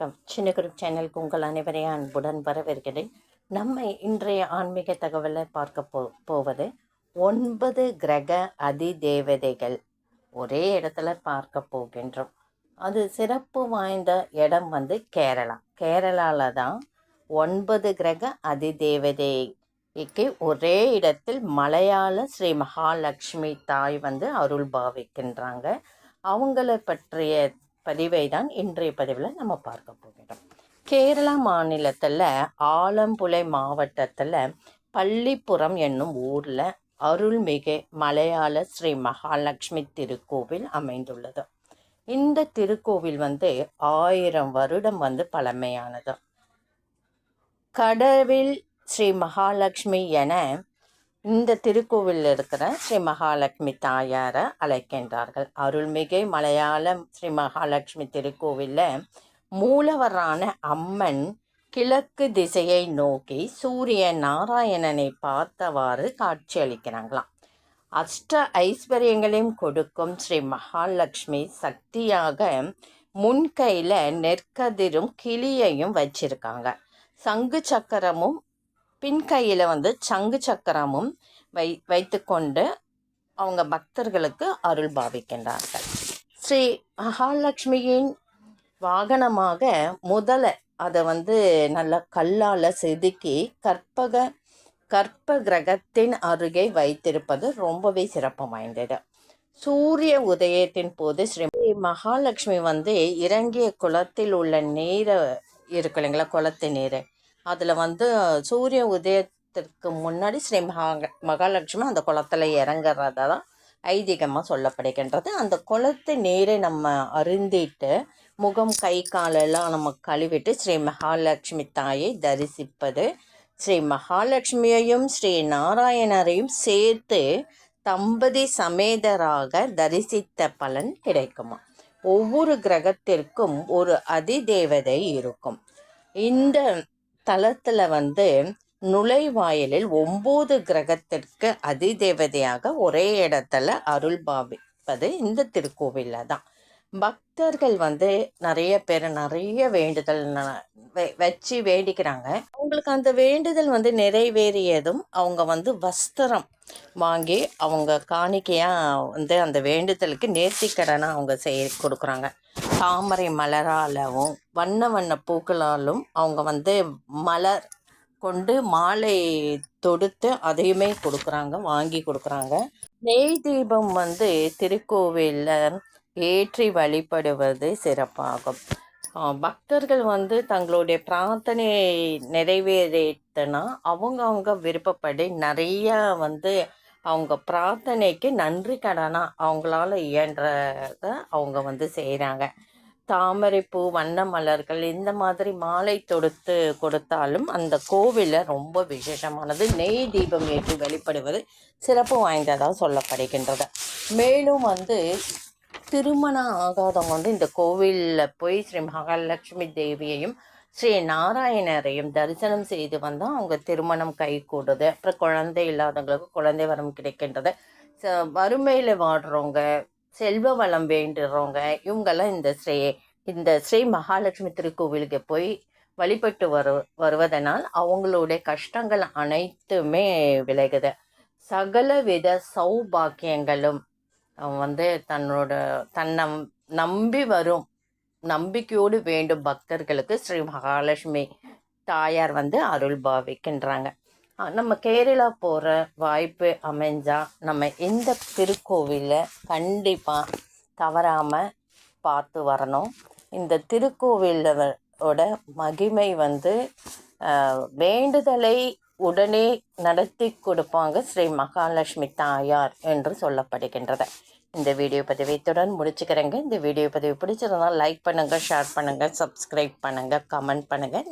வணக்கம். சின்ன குரூப் சேனலுக்கு உங்கள் அனைவரையும் அன்புடன் வரவேற்கிறேன். நம்ம இன்றைய ஆன்மீக தகவலை பார்க்க போ போவது ஒன்பது கிரக அதி தேவதைகள் ஒரே இடத்துல பார்க்க போகின்றோம். அது சிறப்பு வாய்ந்த இடம் வந்து கேரளா. கேரளாவில் தான் ஒன்பது கிரக அதி தேவதைக்கு ஒரே இடத்தில் மலையாள ஸ்ரீ மகாலட்சுமி தாய் வந்து அருள் பாவிக்கின்றாங்க. அவங்கள பற்றிய பதிவை தான் இன்றைய பதிவில் நம்ம பார்க்க போகிறோம். கேரளா மாநிலத்தில் ஆலம்புழை மாவட்டத்தில் பள்ளிப்புறம் என்னும் ஊரில் அருள்மிகு மலையாள ஸ்ரீ மகாலட்சுமி திருக்கோவில் அமைந்துள்ளது. இந்த திருக்கோவில் வந்து ஆயிரம் வருடம் வந்து பழமையானது. கடவில் ஸ்ரீ மகாலட்சுமி என இந்த திருக்கோவிலில் இருக்கிற ஸ்ரீ மகாலட்சுமி தாயாரை அழைக்கின்றார்கள். அருள்மிகு மலையாளம் ஸ்ரீ மகாலட்சுமி திருக்கோவிலில் மூலவரான அம்மன் கிழக்கு திசையை நோக்கி சூரிய நாராயணனை பார்த்தவாறு காட்சியளிக்கிறாங்களாம் அஷ்ட ஐஸ்வர்யங்களையும் கொடுக்கும் ஸ்ரீ மகாலட்சுமி சக்தியாக முன்கையில் நெற்கதிரும் கிளியையும் வச்சிருக்காங்க. சங்கு சக்கரமும் பின் கையில் வந்து சங்கு சக்கரமும் வை வைத்துக்கொண்டு அவங்க பக்தர்களுக்கு அருள் பாவிக்கின்றார்கள். ஸ்ரீ மகாலட்சுமியின் வாகனமாக முதல அதை வந்து நல்ல கல்லால் செதுக்கி கற்பக கற்ப கிரகத்தின் அருகே வைத்திருப்பது ரொம்பவே சிறப்பு வாய்ந்தது. சூரிய உதயத்தின் போது ஸ்ரீ மகாலட்சுமி வந்து இறங்கிய குளத்தில் உள்ள நீரை இருக்கு இல்லைங்களா குளத்து நீரை அதில் வந்து சூரிய உதயத்திற்கு முன்னாடி ஸ்ரீ மகா மகாலட்சுமி அந்த குளத்தில் இறங்குறதா தான் ஐதீகமாக சொல்லப்படுகின்றது. அந்த குளத்து நீரை நம்ம அருந்திட்டு முகம் கை காலெல்லாம் நம்ம கழுவிட்டு ஸ்ரீ மகாலட்சுமி தாயை தரிசிப்பது. ஸ்ரீ மகாலட்சுமியையும் ஸ்ரீ நாராயணரையும் சேர்த்து தம்பதி சமேதராக தரிசித்த பலன் கிடைக்குமா? ஒவ்வொரு கிரகத்திற்கும் ஒரு அதிதேவதை இருக்கும். இந்த தளத்தில் வந்து நுழைவாயிலில் ஒம்பது கிரகத்திற்கு அதிதேவதையாக ஒரே இடத்துல அருள் பாவிப்பது இந்த திருக்கோவிலில் தான் பக்தர்கள் வந்து நிறைய பேர் நிறைய வேண்டுதல் வச்சு வேண்டிக்கிறாங்க. அவங்களுக்கு அந்த வேண்டுதல் வந்து நிறைவேறியதும் அவங்க வந்து வஸ்திரம் வாங்கி அவங்க காணிக்கையாக வந்து அந்த வேண்டுதலுக்கு நேர்த்திக்கடனை அவங்க செய் கொடுக்குறாங்க. தாமரை மலராலவும் வண்ண வண்ண பூக்களாலும் அவங்க வந்து மலர் கொண்டு மாலை தொடுத்து அதையுமே கொடுக்குறாங்க வாங்கி கொடுக்குறாங்க. நெய் தீபம் வந்து திருக்கோவிலில் ஏற்றி வழிபடுவது சிறப்பாகும். பக்தர்கள் வந்து தங்களுடைய பிரார்த்தனை நிறைவேறித்தனா அவங்க அவங்க விருப்பப்படி நிறையா வந்து அவங்க பிரார்த்தனைக்கு நன்றி கடனாக அவங்களால இயன்றத அவங்க வந்து செய்கிறாங்க தாமரைப்பூ வண்ண மலர்கள் இந்த மாதிரி மாலை தொடுத்து கொடுத்தாலும் அந்த கோவிலில் ரொம்ப விசேஷமானது. நெய் தீபம் ஏற்றி வெளிப்படுவது சிறப்பு வாய்ந்ததாக சொல்லப்படுகின்றது. மேலும் வந்து திருமணம் ஆகாதவங்க வந்து இந்த கோவிலில் போய் ஸ்ரீ மகாலட்சுமி தேவியையும் ஸ்ரீ நாராயணரையும் தரிசனம் செய்து வந்தால் அவங்க திருமணம் கை கூடுது அப்புறம் குழந்தை இல்லாதவங்களுக்கு குழந்தை வரம் கிடைக்கின்றது. வறுமையில் வாடுறவங்க செல்வ வளம் வேண்டுறவங்க இவங்கெல்லாம் இந்த ஸ்ரீ இந்த ஸ்ரீ மகாலட்சுமி திருக்கோவிலுக்கு போய் வழிபட்டு வரு வருவதனால் அவங்களுடைய கஷ்டங்கள் அனைத்துமே விலகுது. சகல வித சௌபாக்கியங்களும் வந்து தன்னோட தன்னை நம்பி வரும். நம்பிக்கையோடு வேண்டும் பக்தர்களுக்கு ஸ்ரீ மகாலட்சுமி தாயார் வந்து அருள் பாவிக்கின்றாங்க. நம்ம கேரளா போகிற வாய்ப்பு அமைஞ்சால் நம்ம இந்த திருக்கோவிலில் கண்டிப்பாக தவறாமல் பார்த்து வரணும். இந்த திருக்கோவிலோட மகிமை வந்து வேண்டுதலை உடனே நடத்தி கொடுப்பாங்க ஸ்ரீ மகாலட்சுமி தாயார் என்று சொல்லப்படுகின்றது. இந்த வீடியோ பதிவை இத்துடன் முடிச்சுக்கிறேங்க. இந்த வீடியோ பதிவு பிடிச்சிருந்தால் லைக் பண்ணுங்கள் ஷேர் பண்ணுங்கள் சப்ஸ்கிரைப் பண்ணுங்கள் கமெண்ட் பண்ணுங்கள்